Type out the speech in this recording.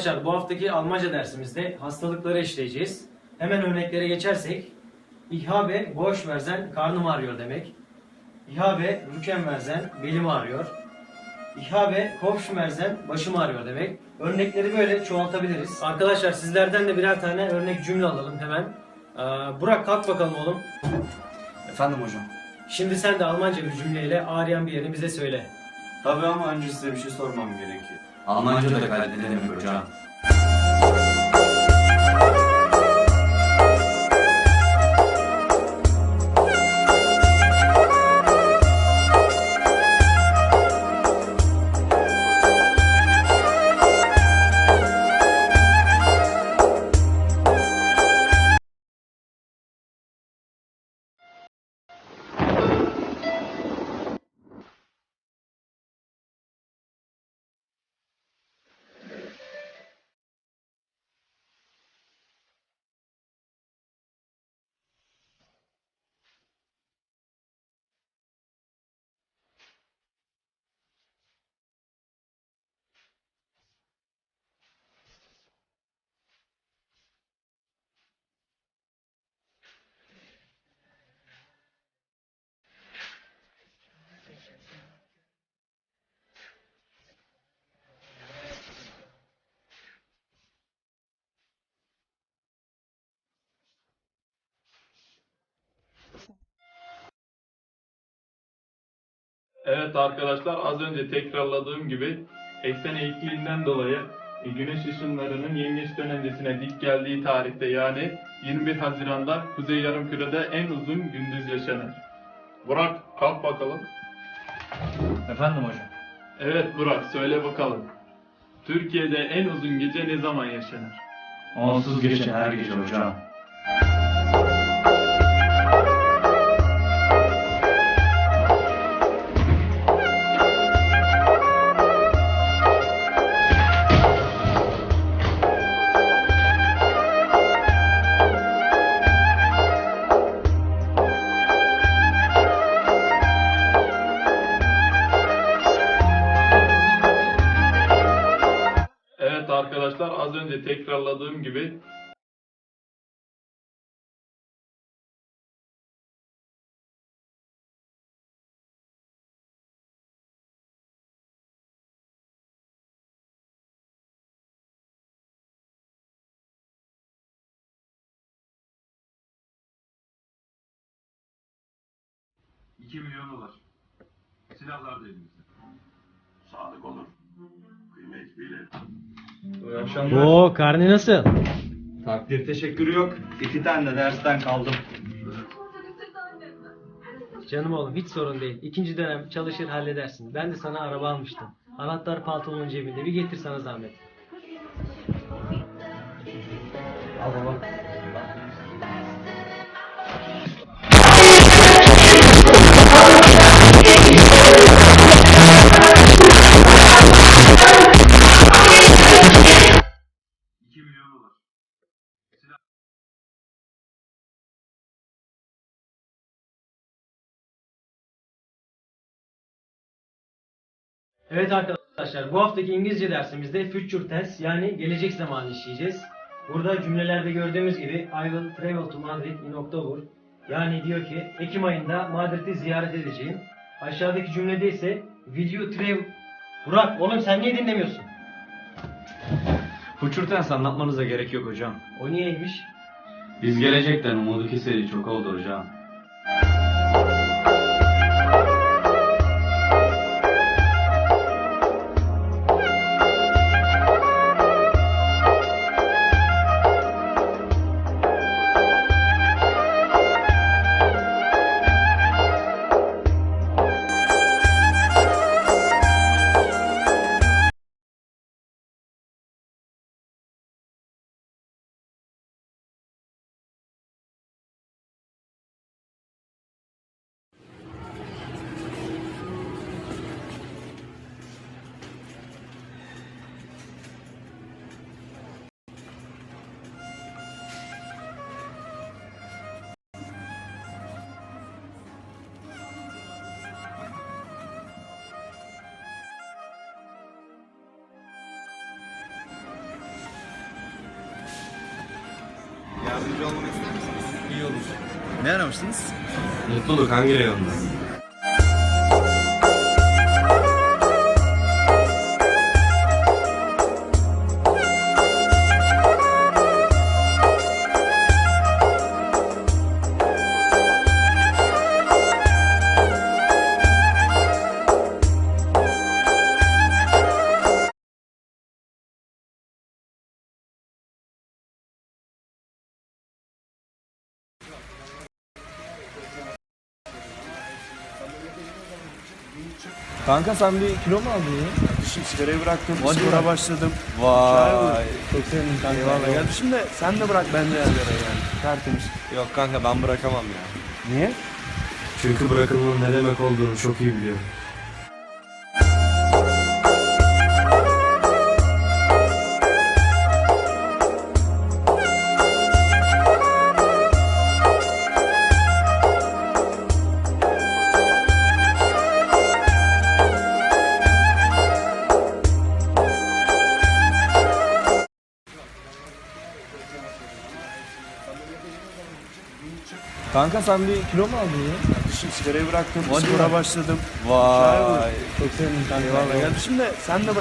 Arkadaşlar bu haftaki Almanca dersimizde hastalıkları işleyeceğiz. Hemen örneklere geçersek Ich habe Bauchschmerzen, karnım ağrıyor demek. Ich habe Rückenschmerzen, belim ağrıyor. Ich habe Kopfschmerzen, başım ağrıyor demek. Örnekleri böyle çoğaltabiliriz. Arkadaşlar sizlerden de birer tane örnek cümle alalım hemen. Ee, Burak kalk bakalım oğlum. Efendim hocam. Şimdi sen de Almanca bir cümleyle ağrıyan bir yerini bize söyle. Tabii ama önce size bir şey sormam gerekiyor. Almanca da kaydedemedik hocam. Evet arkadaşlar az önce tekrarladığım gibi eksen eğikliğinden dolayı e, güneş ışınlarının yengeç dönencesine dik geldiği tarihte yani 21 Haziran'da Kuzey Yarımküre'de en uzun gündüz yaşanır. Burak kalk bakalım. Efendim hocam. Evet Burak söyle bakalım. Türkiye'de en uzun gece ne zaman yaşanır? Onsuz geçen her gece hocam. Evet arkadaşlar az önce tekrarladığım gibi İki milyon dolar. Silahlar da elimizde. Sadık olur. Kıymet bilir. İyi akşamlar. Oo karne nasıl? Takdir teşekkürü yok. İki tane de dersten kaldım. Canım oğlum hiç sorun değil. İkinci dönem çalışır halledersin. Ben de sana araba almıştım. Anahtar pantolonun cebinde. Bir getir sana zahmet. Al baba. Evet arkadaşlar bu haftaki İngilizce dersimizde future tense yani gelecek zamanı işleyeceğiz. Burada cümlelerde gördüğümüz gibi I will travel to Madrid in October. Yani diyor ki Ekim ayında Madrid'i ziyaret edeceğim. Aşağıdaki cümlede ise will you travel... Burak oğlum sen niye dinlemiyorsun? Future anlatmanıza gerek yok hocam. O niyeymiş? Biz gelecekten umudu keseli çok oldu hocam. Olmamı ister misiniz? İyi olur. Ne aramıştınız? Mutluluk hangi reyonda? Kanka sen bir kilo mu aldın ya? Kardeşim sigarayı bıraktım. Hadi spora başladım. Vay. Çok sevindim kanka. Eyvallah. Kardeşim de sen de bırak ben de yerlere yani. Tertemiz. Yok kanka ben bırakamam ya. Niye? Çünkü bırakılmanın ne demek olduğunu çok iyi biliyorum. Kanka sen bir kilo mu aldın ya? Kardeşim sigarayı bıraktım. Hadi spora ya. başladım. Vay. Çok sevindim kanka. Eyvallah. Kardeşim de sen de bırak.